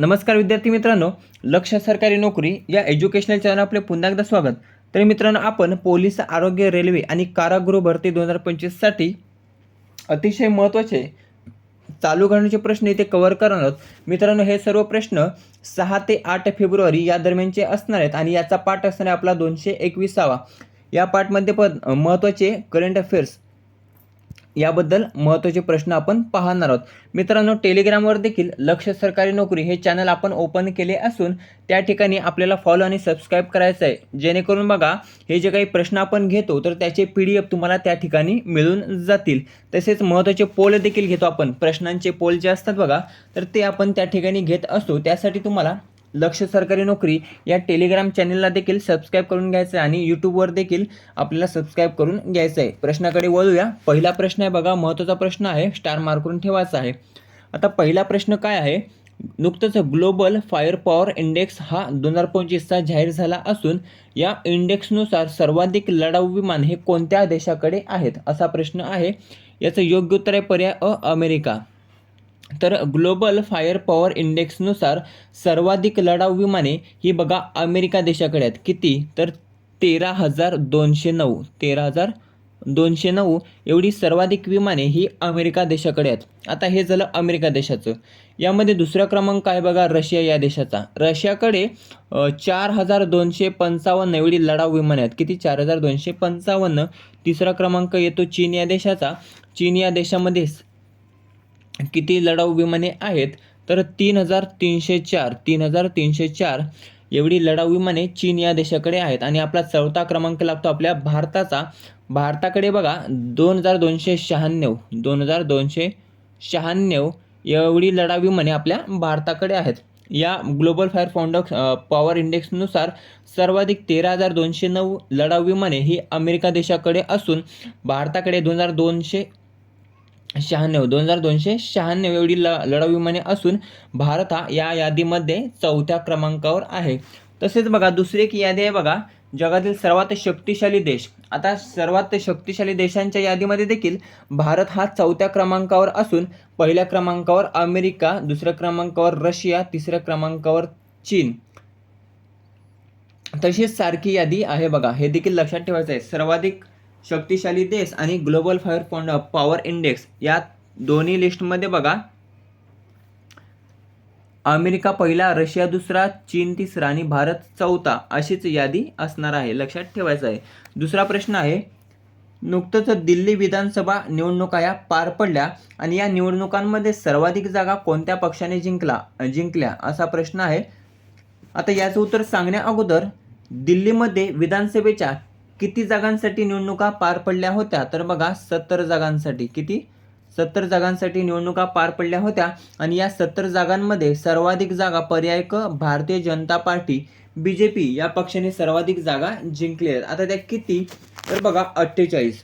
नमस्कार विद्यार्थी मित्रांनो लक्ष सरकारी नोकरी या एज्युकेशनल चॅनल आपले पुन्हा एकदा स्वागत. तर मित्रांनो आपण पोलीस आरोग्य रेल्वे आणि कारागृह भरती दोन हजार पंचवीससाठी अतिशय महत्त्वाचे चालू घडण्याचे प्रश्न इथे कव्हर करणार आहोत. मित्रांनो हे सर्व प्रश्न सहा ते आठ फेब्रुवारी या दरम्यानचे असणार आहेत आणि याचा पाठ असणार आहे आपला दोनशे एकविसावा. या पाठमध्ये पण महत्त्वाचे करंट अफेअर्स याबद्दल महत्त्वाचे प्रश्न आपण पाहणार आहोत. मित्रांनो टेलिग्रामवर देखील लक्ष सरकारी नोकरी हे चॅनल आपण ओपन केले असून त्या ठिकाणी आपल्याला फॉलो आणि सबस्क्राईब करायचं आहे. जेणेकरून बघा हे जे काही प्रश्न आपण घेतो तर त्याचे पी डी एफ तुम्हाला त्या ठिकाणी मिळून जातील. तसेच महत्त्वाचे पोल देखील घेतो आपण. प्रश्नांचे पोल जे असतात बघा तर ते आपण त्या ठिकाणी घेत असतो. त्यासाठी तुम्हाला लक्ष सरकारी नोकरी या टेलिग्राम चॅनलला देखील सबस्क्राईब करून घ्यायचं आहे आणि यूट्यूबवर देखील आपल्याला सबस्क्राईब करून घ्यायचं आहे. प्रश्नाकडे वळूया. पहिला प्रश्न आहे बघा महत्त्वाचा प्रश्न आहे. स्टार मार्क करून ठेवायचा आहे. आता पहिला प्रश्न काय आहे? नुकतंच ग्लोबल फायर पॉवर इंडेक्स हा दोन हजार पंचवीसचा जाहीर झाला असून या इंडेक्सनुसार सर्वाधिक लढाऊ विमान हे कोणत्या देशाकडे आहेत? असा प्रश्न आहे. याचं योग्य उत्तर आहे पर्याय अ अमेरिका. तर ग्लोबल फायर पॉवर इंडेक्सनुसार सर्वाधिक लढाऊ विमाने ही बघा अमेरिका देशाकडे आहेत. किती? तर तेरा हजार दोनशे नऊ. तेरा हजार दोनशे नऊ एवढी सर्वाधिक विमाने ही अमेरिका देशाकडे आहेत. आता हे झालं अमेरिका देशाचं. यामध्ये दुसरा क्रमांक आहे बघा रशिया या देशाचा. रशियाकडे चार हजार दोनशे पंचावन्न एवढी लढाऊ विमाने आहेत. किती? चार हजार दोनशे पंचावन्न. तिसरा क्रमांक येतो चीन या देशाचा. चीन या देशामध्ये किती लढाऊ विमाने आहेत? तर तीन हजार तीनशे चार तीन हजार तीनशे चार एवढी लढाऊ विमाने चीन या देशाकडे आहेत. आणि आपला चौथा क्रमांक लागतो आपल्या भारताचा. भारताकडे बघा दोन हजार दोनशे शहाण्णव दोन हजार दोनशे शहाण्णव एवढी लढाऊ विमाने आपल्या भारताकडे आहेत. या ग्लोबल फायर फाउंडक्स पॉवर इंडेक्सनुसार सर्वाधिक तेरा हजार दोनशे नऊ लढाऊ विमाने ही अमेरिका देशाकडे असून भारताकडे दोन हजार दोनशे शहाण्णव दोन हजार दोनशे शहाण्णव एवढी ल लढाऊ विमाने असून भारत हा या यादीमध्ये चौथ्या क्रमांकावर आहे. तसेच बघा दुसरी एक यादी आहे बघा जगातील सर्वात शक्तिशाली देश. आता सर्वात शक्तिशाली देशांच्या यादीमध्ये देखील भारत हा चौथ्या क्रमांकावर असून पहिल्या क्रमांकावर अमेरिका दुसऱ्या क्रमांकावर रशिया तिसऱ्या क्रमांकावर चीन. तशीच सारखी यादी आहे बघा हे देखील लक्षात ठेवायचं आहे. सर्वाधिक शक्तिशाली देश आणि global fire fund power index या दोन्ही लिस्टमध्ये बघा. अमेरिका पहिला रशिया दुसरा चीन तिसरा आणि भारत चौथा अशीच यादी असणार आहे. लक्षात ठेवायचं आहे. दुसरा प्रश्न आहे नुकतंच दिल्ली विधानसभा निवडणुका या पार पडल्या आणि या निवडणुकांमध्ये सर्वाधिक जागा कोणत्या पक्षाने जिंकला जिंकल्या असा प्रश्न आहे. आता याचं उत्तर सांगण्या अगोदर दिल्लीमध्ये विधानसभेच्या किती जागांसाठी निवडणुका पार पडल्या होत्या? तर बघा सत्तर जागांसाठी. किती? सत्तर जागांसाठी निवडणुका पार पडल्या होत्या आणि या सत्तर जागांमध्ये सर्वाधिक जागा पर्याय क Bharatiya Janata party B J P या पक्षाने सर्वाधिक जागा जिंकल्या आहेत. आता त्या किती? तर बघा अठ्ठेचाळीस.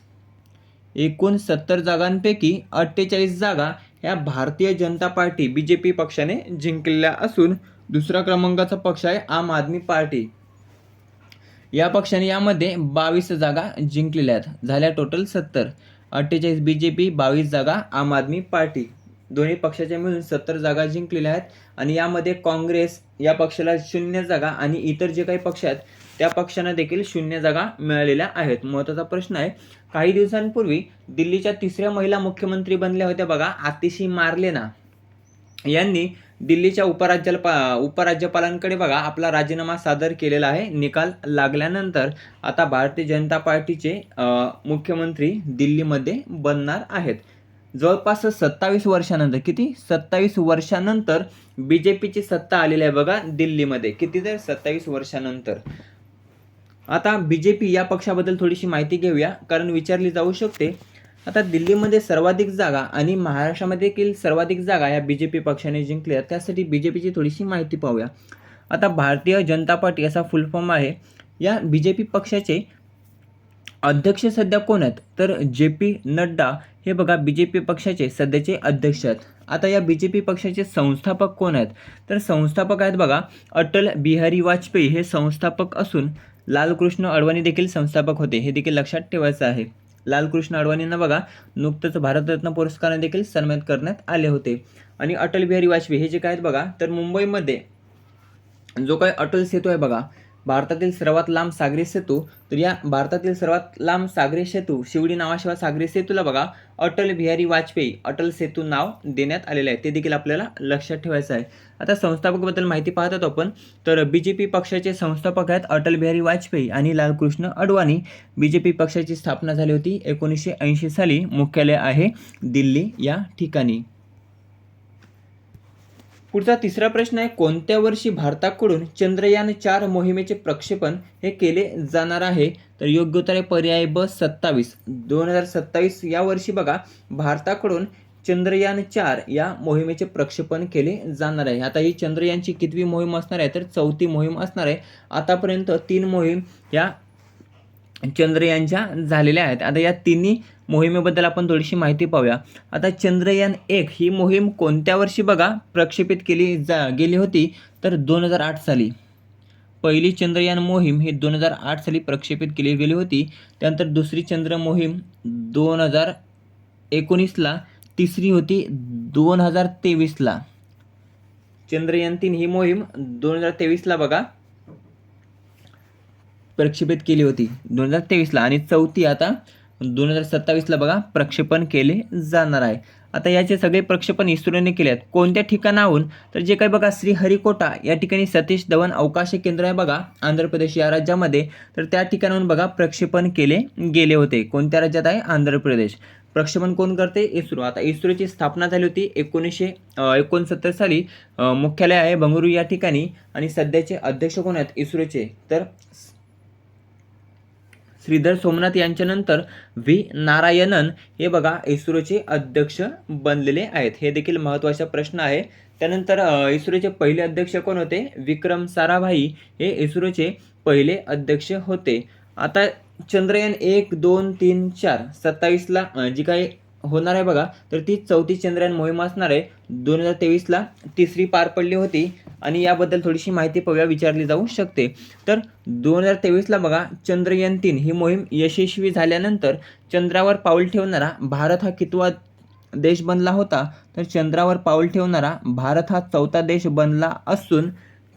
एकूण सत्तर जागांपैकी अठ्ठेचाळीस जागा ह्या Bharatiya Janata party B J P पक्षाने जिंकलेल्या असून दुसरा क्रमांकाचा पक्ष आहे आम आदमी पार्टी. या पक्षाने यामध्ये बावीस जागा जिंकलेल्या आहेत. झाल्या टोटल सत्तर. अठ्ठेचाळीस बी जे पी बावीस जागा आम आदमी पार्टी. दोन्ही पक्षाच्या मिळून सत्तर जागा जिंकलेल्या आहेत. आणि यामध्ये काँग्रेस या पक्षाला शून्य जागा आणि इतर जे काही पक्ष आहेत त्या पक्षांना देखील शून्य जागा मिळालेल्या आहेत. महत्त्वाचा प्रश्न आहे काही दिवसांपूर्वी दिल्लीच्या तिसऱ्या महिला मुख्यमंत्री बनल्या होत्या बघा आतिशी मारलेना. यांनी दिल्लीच्या उपराज्यपा उपराज्यपालांकडे बघा आपला राजीनामा सादर केलेला आहे. निकाल लागल्यानंतर आता भारतीय जनता पार्टीचे मुख्यमंत्री दिल्लीमध्ये बनणार आहेत. जवळपास सत्तावीस वर्षानंतर किती? सत्तावीस वर्षानंतर बी जे पीची सत्ता आलेली आहे बघा दिल्लीमध्ये. किती तर? सत्तावीस वर्षानंतर. आता बी जे पी या पक्षाबद्दल थोडीशी माहिती घेऊया कारण विचारली जाऊ शकते. आता दिल्लीमध्ये सर्वाधिक जागा आणि महाराष्ट्रामध्ये देखील सर्वाधिक जागा या बी जे पी पक्षाने जिंकल्या. त्यासाठी बी जे पीची थोडीशी माहिती पाहूया. आता भारतीय जनता पार्टी असा फुल फॉर्म आहे. या बी जे पी पक्षाचे अध्यक्ष सध्या कोण आहेत? तर जे पी नड्डा हे बघा बी जे पी पक्षाचे सध्याचे अध्यक्ष आहेत. आता या बी जे पी पक्षाचे संस्थापक कोण आहेत? तर संस्थापक आहेत बघा अटल बिहारी वाजपेयी. हे संस्थापक असून लालकृष्ण अडवाणी देखील संस्थापक होते. हे देखील लक्षात ठेवायचं आहे. लालकृष्ण अडवाणींना बघा. नुकतंच भारतरत्न पुरस्काराने देखील सन्मानित करण्यात आले होते. आणि अटल बिहारी वाजपेयी हे जे काय आहेत बघा तर मुंबईमध्ये जो काय अटल सेतू आहे बघा भारतातील सर्वात लांब सागरी सेतू तर या भारतातील सर्वात लांब सागरी सेतू शिवडी नावाशिवाय सागरी सेतूला बघा अटल बिहारी वाजपेयी अटल सेतू नाव देण्यात आलेलं आहे. ते देखील आपल्याला लक्षात ठेवायचं आहे. आता संस्थापकाबद्दल माहिती पाहत होतो आपण. तर बी जे पी पक्षाचे संस्थापक आहेत अटल बिहारी वाजपेयी आणि Lalkrishna Advani. B J P पक्षाची स्थापना झाली होती एकोणीसशे ऐंशी साली. मुख्यालय आहे दिल्ली या ठिकाणी. पुढचा तिसरा प्रश्न आहे कोणत्या वर्षी भारताकडून चंद्रयान चार मोहिमेचे प्रक्षेपण हे केले जाणार आहे? तर योग्य उत्तर आहे पर्याय ब सत्तावीस. दोन हजार सत्तावीस या वर्षी बघा भारताकडून चंद्रयान चार या मोहिमेचे प्रक्षेपण केले जाणार आहे. आता ही चंद्रयानची कितवी मोहीम असणार आहे? तर चौथी मोहीम असणार आहे. आतापर्यंत तीन मोहीम या चंद्रयानच्या झालेल्या आहेत. आता या तिन्ही मोहिमेबद्दल आपण थोडीशी माहिती पाहूया. आता चंद्रयान एक ही मोहीम कोणत्या वर्षी बघा प्रक्षेपित केली जा गेली होती? तर दोन हजार आठ साली. पहिली चंद्रयान मोहीम ही दोन हजार आठ साली प्रक्षेपित केली गेली होती. त्यानंतर दुसरी चंद्र मोहीम दोन हजार एकोणीसला तिसरी होती दोन हजार तेवीसला चंद्रयान तीन ही मोहीम दोन हजार तेवीसला बघा. प्रक्षेपित केली होती. दोन हजार तेवीसला आणि चौथी आता दोन हजार सत्तावीसला बघा प्रक्षेपण केले जाणार आहे. आता याचे सगळे प्रक्षेपण इस्रोने केले आहेत कोणत्या ठिकाणाहून? तर जे काही बघा श्रीहरिकोटा या ठिकाणी सतीश धवन अवकाश केंद्र आहे बघा आंध्र प्रदेश या राज्यामध्ये. तर त्या ठिकाणाहून बघा प्रक्षेपण केले गेले होते. कोणत्या राज्यात आहे? आंध्र प्रदेश. प्रक्षेपण कोण करते? इस्रो. आता इस्रोची स्थापना झाली होती एकोणीसशे एकोणसत्तर साली. मुख्यालय आहे बंगळुरू या ठिकाणी. आणि सध्याचे अध्यक्ष कोण आहेत? इस्रोचे. तर श्रीधर सोमनाथ यांच्यानंतर व्ही. नारायणन हे बघा इस्रोचे अध्यक्ष बनलेले आहेत. हे देखील महत्त्वाचा प्रश्न आहे. त्यानंतर इस्रोचे पहिले अध्यक्ष कोण होते? विक्रम साराभाई हे इस्रोचे पहिले अध्यक्ष होते. आता चंद्रयान एक दोन तीन चार सत्तावीसला जी काही होणार आहे बघा. तर ती चौथी चंद्रयान मोहीम असणार आहे. दोन हजार तेवीसला तिसरी पार पडली होती आणि याबद्दल थोडीशी माहिती पाहूया विचारली जाऊ शकते. तर दोन हजार तेवीसला बघा चंद्रयान तीन ही मोहीम यशस्वी झाल्यानंतर चंद्रावर पाऊल ठेवणारा भारत हा कितवा देश बनला होता? तर चंद्रावर पाऊल ठेवणारा भारत हा चौथा देश बनला असून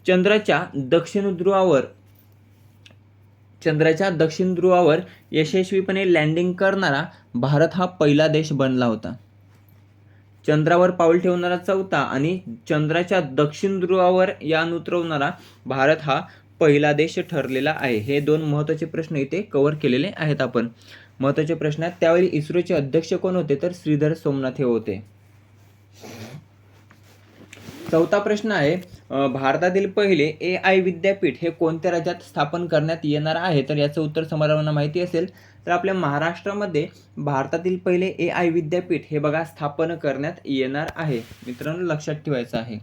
चंद्राच्या दक्षिण ध्रुवावर चंद्राच्या दक्षिण ध्रुवावर यशस्वीपणे लँडिंग करणारा भारत हा पहिला देश बनला होता. चंद्रावर पाऊल ठेवणारा चौथा आणि चंद्राच्या दक्षिण ध्रुवावर यान उतरवणारा भारत हा पहिला देश ठरलेला आहे. हे दोन महत्त्वाचे प्रश्न इथे कव्हर केलेले आहेत आपण. महत्त्वाचे प्रश्न आहेत त्यावेळी इस्रोचे अध्यक्ष कोण होते? तर श्रीधर सोमनाथ हे होते. चौथा प्रश्न आहे भारतातील पहिले ए आय विद्यापीठ हे कोणत्या राज्यात स्थापन करण्यात येणार आहे? तर याचं उत्तर समारंभांना माहिती असेल तर आपल्या महाराष्ट्रामध्ये भारतातील पहिले ए आय विद्यापीठ हे बघा स्थापन करण्यात येणार आहे. मित्रांनो लक्षात ठेवायचं आहे.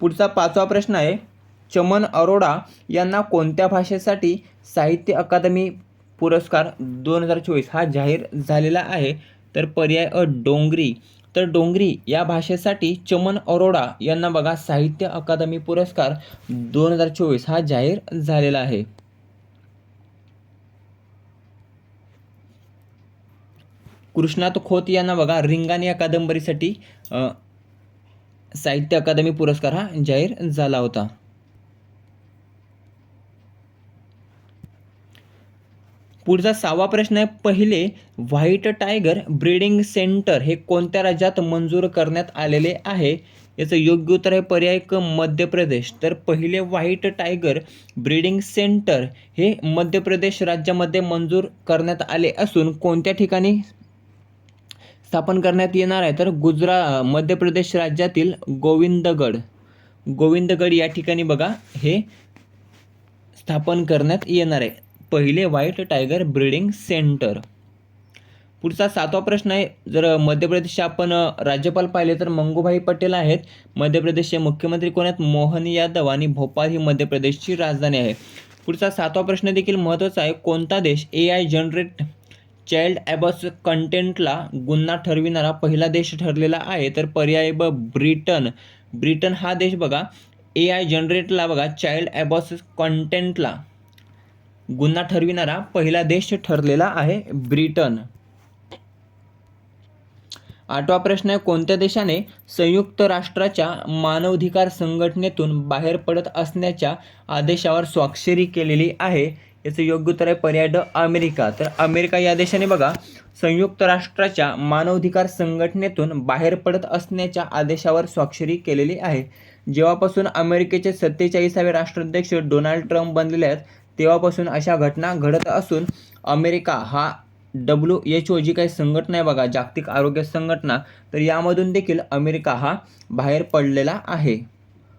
पुढचा पाचवा प्रश्न आहे चमन अरोडा यांना कोणत्या भाषेसाठी साहित्य अकादमी पुरस्कार दोन हजार चोवीस हा जाहीर झालेला आहे? तर पर्याय अ डोंगरी. तर डोंगरी या भाषेसाठी चमन अरोडा यांना बघा साहित्य अकादमी पुरस्कार दोन हजार चोवीस हा जाहीर झालेला आहे. कृष्णात खोत यांना बघा रिंगानी या कादंबरीसाठी साहित्य अकादमी पुरस्कार हा जाहीर झाला होता. पुढचा सहावा प्रश्न आहे पहिले व्हाईट टायगर ब्रीडिंग सेंटर हे कोणत्या राज्यात मंजूर करण्यात आलेले आहे? याचं योग्य उत्तर आहे पर्याय क मध्य प्रदेश तर पहिले व्हाईट टायगर ब्रीडिंग सेंटर हे मध्य प्रदेश राज्यामध्ये मंजूर करण्यात आले असून कोणत्या ठिकाणी स्थापन करण्यात येणार आहे? तर गुजरा मध्य प्रदेश राज्यातील गोविंदगड. गोविंदगड या ठिकाणी बघा हे स्थापन करण्यात येणार आहे. पहिले व्हाईट टायगर ब्रीडिंग सेंटर पुढचा सातवा प्रश्न आहे जर मध्य प्रदेशचे आपण राज्यपाल पाहिले तर मंगूभाई पटेल आहेत. मध्य प्रदेशचे मुख्यमंत्री कोण आहेत? मोहन यादव आणि भोपाळ ही मध्य प्रदेशची राजधानी आहे. पुढचा सातवा प्रश्न देखील महत्त्वाचा आहे कोणता देश A I generate child abuse कंटेंटला गुन्हा ठरविणारा पहिला देश ठरलेला आहे? तर पर्याय ब ब्रिटन. ब्रिटन हा देश बघा ए आय जनरेटला बघा चाइल्ड ॲबॉस कंटेंटला गुन्हा ठरविणारा पहिला देश ठरलेला आहे ब्रिटन. आठवा प्रश्न आहे कोणत्या देशाने संयुक्त राष्ट्राच्या मानवाधिकार संघटनेतून बाहेर पडत असण्याच्या आदेशावर स्वाक्षरी केलेली आहे? याचं योग्य उत्तर आहे पर्याय ड अमेरिका. तर अमेरिका या देशाने बघा संयुक्त राष्ट्राच्या मानवाधिकार संघटनेतून बाहेर पडत असण्याच्या आदेशावर स्वाक्षरी केलेली आहे. जेव्हापासून अमेरिकेचे सत्तेचाळीसावे राष्ट्राध्यक्ष डोनाल्ड ट्रम्प बनलेले आहेत तेव्हापासून अशा घटना घडत असून अमेरिका हा डब्ल्यू एच ओ जी काही संघटना आहे बघा जागतिक आरोग्य संघटना. तर यामधून देखील अमेरिका हा बाहेर पडलेला आहे.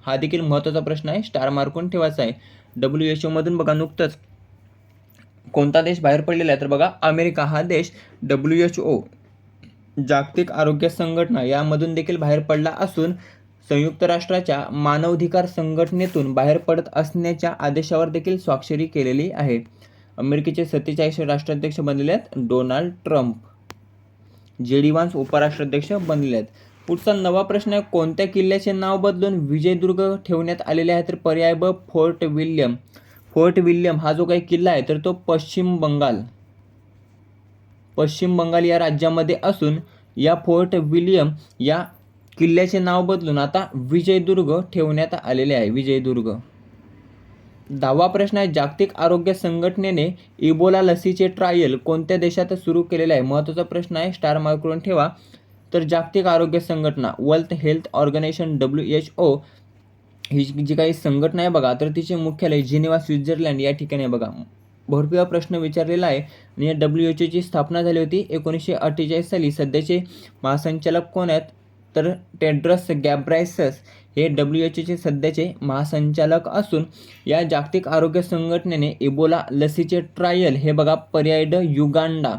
हा देखील महत्त्वाचा प्रश्न आहे स्टार मार्कून ठेवायचा आहे. डब्ल्यू एच ओमधून बघा नुकतंच कोणता देश बाहेर पडलेला आहे? तर बघा अमेरिका हा देश डब्ल्यू एच ओ जागतिक आरोग्य संघटना यामधून देखील बाहेर पडला असून संयुक्त राष्ट्राच्या मानवाधिकार संघटनेतून बाहेर पडत असण्याच्या आदेशावर देखील स्वाक्षरी केलेली आहे. अमेरिकेचे सत्तेचाळीस राष्ट्राध्यक्ष बनलेले आहेत Donald Trump. J D Vance उपराष्ट्राध्यक्ष बनलेले आहेत. पुढचा नवा प्रश्न आहे कोणत्या किल्ल्याचे नाव बदलून विजयदुर्ग ठेवण्यात आलेले आहे? तर पर्याय ब फोर्ट विल्यम. फोर्ट विल्यम हा जो काही किल्ला आहे तर तो पश्चिम बंगाल. पश्चिम बंगाल या राज्यामध्ये असून या फोर्ट विलियम या किल्ल्याचे नाव बदलून आता विजयदुर्ग ठेवण्यात आलेले आहे. विजयदुर्ग. दहावा प्रश्न आहे जागतिक आरोग्य संघटनेने इबोला लसीचे ट्रायल कोणत्या देशात सुरू केलेले आहे? महत्त्वाचा प्रश्न आहे स्टार मार्क करून ठेवा. तर जागतिक आरोग्य संघटना world health organisation W H O ही जी काही संघटना आहे बघा तर तिचे मुख्यालय जिनेवा स्वित्झर्लंड या ठिकाणी आहे बघा. भरपूर प्रश्न विचारलेला आहे आणि या डब्ल्यू एच ओची स्थापना झाली होती एकोणीसशे अठ्ठेचाळीस साली. सध्याचे महासंचालक कोण आहेत? तर टेड्रस गॅब्रायसस हे डब्ल्यू एच ओचे सध्याचे महासंचालक असून या जागतिक आरोग्य संघटनेने इबोला लसीचे ट्रायल हे बघा पर्याय ड युगांडा.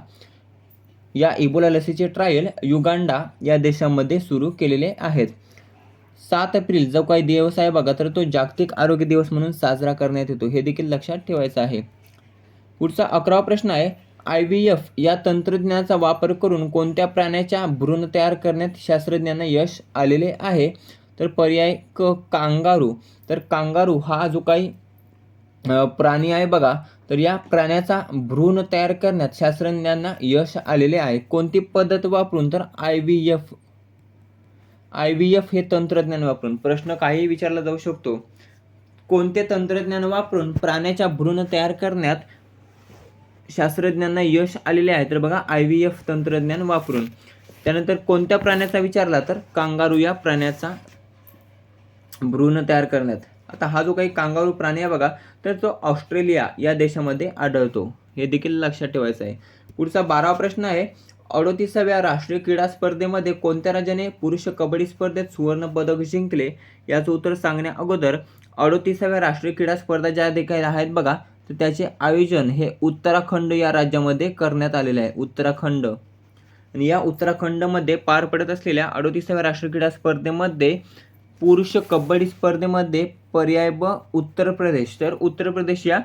या इबोला लसीचे ट्रायल युगांडा या देशामध्ये सुरू केलेले आहेत. सात एप्रिल जो काही दिवस आहे बघा तर तो जागतिक आरोग्य दिवस म्हणून साजरा करण्यात येतो. हे देखील लक्षात ठेवायचं आहे. पुढचा अकरावा प्रश्न आहे आय व्ही एफ या तंत्रज्ञानाचा वापर करून कोणत्या प्राण्याच्या भ्रूण तयार करण्यात शास्त्रज्ञांना यश आलेले आहे? तर पर्याय क कांगारू. तर कांगारू हा जो काही प्राणी आहे बघा तर या प्राण्याचा भ्रूण तयार करण्यात शास्त्रज्ञांना यश आलेले आहे. कोणती पद्धत वापरून? तर I V F. I V F हे तंत्रज्ञान वापरून. प्रश्न काही विचारला जाऊ शकतो. कोणते तंत्रज्ञान वापरून प्राण्याच्या भ्रूण तयार करण्यात शास्त्रज्ञांना यश आलेले आहे. तर बघा आय व्ही एफ तंत्रज्ञान वापरून. त्यानंतर कोणत्या प्राण्याचा विचारला तर? कांगारू या प्राण्याचा भ्रूण तयार करण्यात. आता हा जो काही कांगारू प्राणी आहे बघा तर तो ऑस्ट्रेलिया या देशामध्ये आढळतो. हे देखील लक्षात ठेवायचं आहे. पुढचा बारावा प्रश्न आहे अडोतीसाव्या राष्ट्रीय क्रीडा स्पर्धेमध्ये कोणत्या राज्याने पुरुष कबड्डी स्पर्धेत सुवर्ण पदक जिंकले? याचं उत्तर सांगण्या अगोदर अडोतीसाव्या राष्ट्रीय क्रीडा स्पर्धा ज्या देखील आहेत बघा तर त्याचे आयोजन हे उत्तराखंड या राज्यामध्ये करण्यात आलेले आहे. उत्तराखंड. आणि या उत्तराखंडमध्ये पार पडत असलेल्या अडोतीसाव्या राष्ट्रक्रीडा स्पर्धेमध्ये पुरुष कबड्डी स्पर्धेमध्ये पर्याय ब उत्तर प्रदेश. तर उत्तर प्रदेश या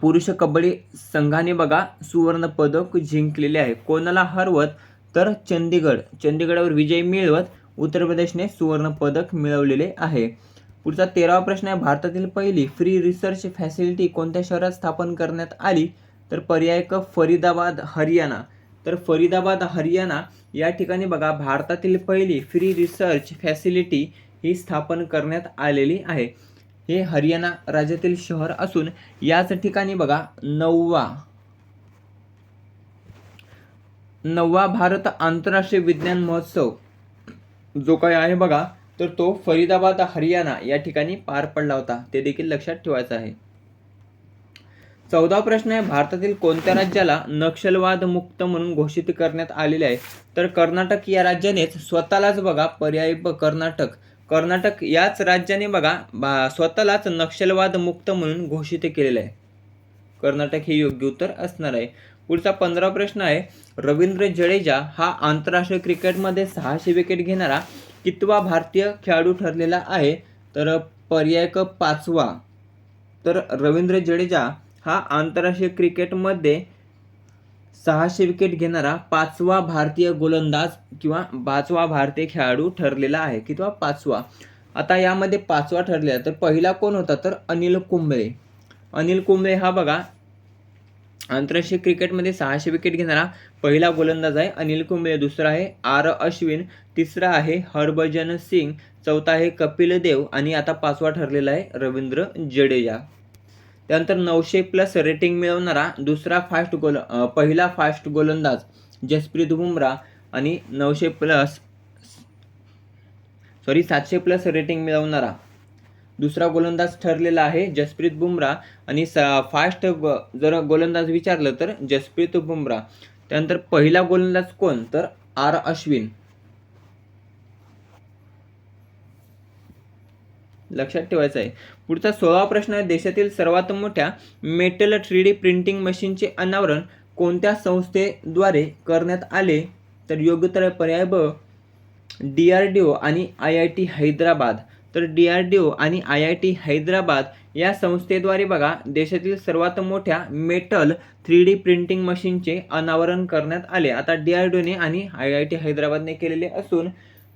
पुरुष कबड्डी संघाने बघा सुवर्ण पदक जिंकलेले आहे. कोणाला हरवत? तर चंदीगड. चंदीगडावर विजय मिळवत उत्तर प्रदेशने सुवर्ण पदक मिळवलेले आहे. पुढचा तेरावा प्रश्न आहे भारतातील पहिली फ्री रिसर्च फॅसिलिटी कोणत्या शहरात स्थापन करण्यात आली? तर पर्याय क फरीदाबाद हरियाणा. तर फरीदाबाद हरियाणा या ठिकाणी बघा भारतातील पहिली फ्री रिसर्च फॅसिलिटी ही स्थापन करण्यात आलेली आहे. हे हरियाणा राज्यातील शहर असून याच ठिकाणी बघा नववा. नववा भारत आंतरराष्ट्रीय विज्ञान महोत्सव. जो काही आहे बघा तर तो फरीदाबाद हरियाणा या ठिकाणी पार पडला होता. ते देखील लक्षात ठेवायचं आहे. चौदा प्रश्न आहे. भारतातील कोणत्या राज्याला नक्षलवाद मुक्त म्हणून घोषित करण्यात आलेले आहे? तर कर्नाटक या राज्यानेच स्वतःलाच बघा पर्याय ब कर्नाटक. कर्नाटक याच राज्याने बघा बा- स्वतःलाच नक्षलवाद मुक्त म्हणून घोषित केलेलं आहे. कर्नाटक हे योग्य उत्तर असणार आहे. पुढचा पंधरा प्रश्न आहे. रवींद्र जडेजा हा आंतरराष्ट्रीय क्रिकेटमध्ये सहाशे विकेट घेणारा कितवा भारतीय खेळाडू ठरलेला आहे? तर पर्याय क पाचवा. तर रवींद्र जडेजा हा आंतरराष्ट्रीय क्रिकेटमध्ये सहाशे विकेट घेणारा पाचवा भारतीय गोलंदाज किंवा पाचवा भारतीय खेळाडू ठरलेला आहे किंवा पाचवा. आता यामध्ये पाचवा ठरलेला तर पहिला कोण होता? तर अनिल कुंबळे. अनिल कुंबळे हा बघा आंतरराष्ट्रीय क्रिकेटमध्ये सहाशे विकेट घेणारा पहिला गोलंदाज आहे अनिल कुंबळे. दुसरा आहे आर अश्विन. तिसरा आहे हरभजन सिंग. चौथा आहे कपिल देव. आणि आता पाचवा ठरलेला आहे रवींद्र जडेजा. त्यानंतर नऊशे प्लस रेटिंग मिळवणारा दुसरा फास्ट गोल पहिला फास्ट गोलंदाज जसप्रीत बुमराह आणि नऊशे प्लस सॉरी सातशे प्लस रेटिंग मिळवणारा दुसरा गोलंदाज ठरलेला आहे जसप्रीत बुमराह आणि स फास्ट जर गोलंदाज विचारलं तर जसप्रीत बुमराह त्यानंतर पहिला गोलंदाज कोण? तर आर अश्विन. लक्षात ठेवायचं आहे. पुढचा सोळा प्रश्न आहे देशातील सर्वात मोठ्या मेटल थ्री डी प्रिंटिंग मशीनचे अनावरण कोणत्या संस्थेद्वारे करण्यात आले? तर योग्य तर पर्याय ब डी आर डी ओ आणि आय आय टी हैदराबाद. तर डी आर डी ओ आणि आय आय टी हैदराबाद या संस्थेद्वारे बघा देशातील सर्वात मोठ्या मेटल थ्री डी प्रिंटिंग मशीनचे अनावरण करण्यात आले. आता डी आर डी ओने आणि आय आय टी हैदराबादने केलेले असून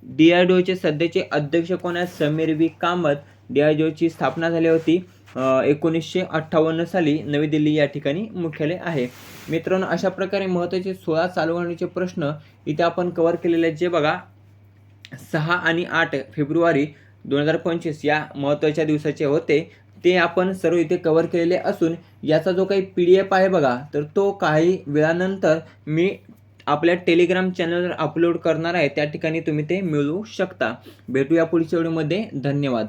डी आर डी ओचे सध्याचे अध्यक्ष कोण आहेत? Sameer V Kamat. D R D ओची स्थापना झाली होती एकोणीसशे अठ्ठावन्न साली. नवी दिल्ली या ठिकाणी मुख्यालय आहे. मित्रांनो अशा प्रकारे महत्त्वाचे सोळा चालू करण्याचे प्रश्न इथे आपण कव्हर केलेले आहेत. जे बघा सहा आणि आठ फेब्रुवारी दोन हजार पंचवीस या महत्त्वाच्या दिवसाचे होते. ते आपण सर्व इथे कव्हर केलेले असून याचा जो काही पी डी एफ आहे बघा तर तो काही वेळानंतर मी आपल्या टेलिग्राम चॅनलवर अपलोड करणार आहे. त्या ठिकाणी तुम्ही ते मिळवू शकता. भेटूया पुढच्या व्हिडिओमध्ये धन्यवाद.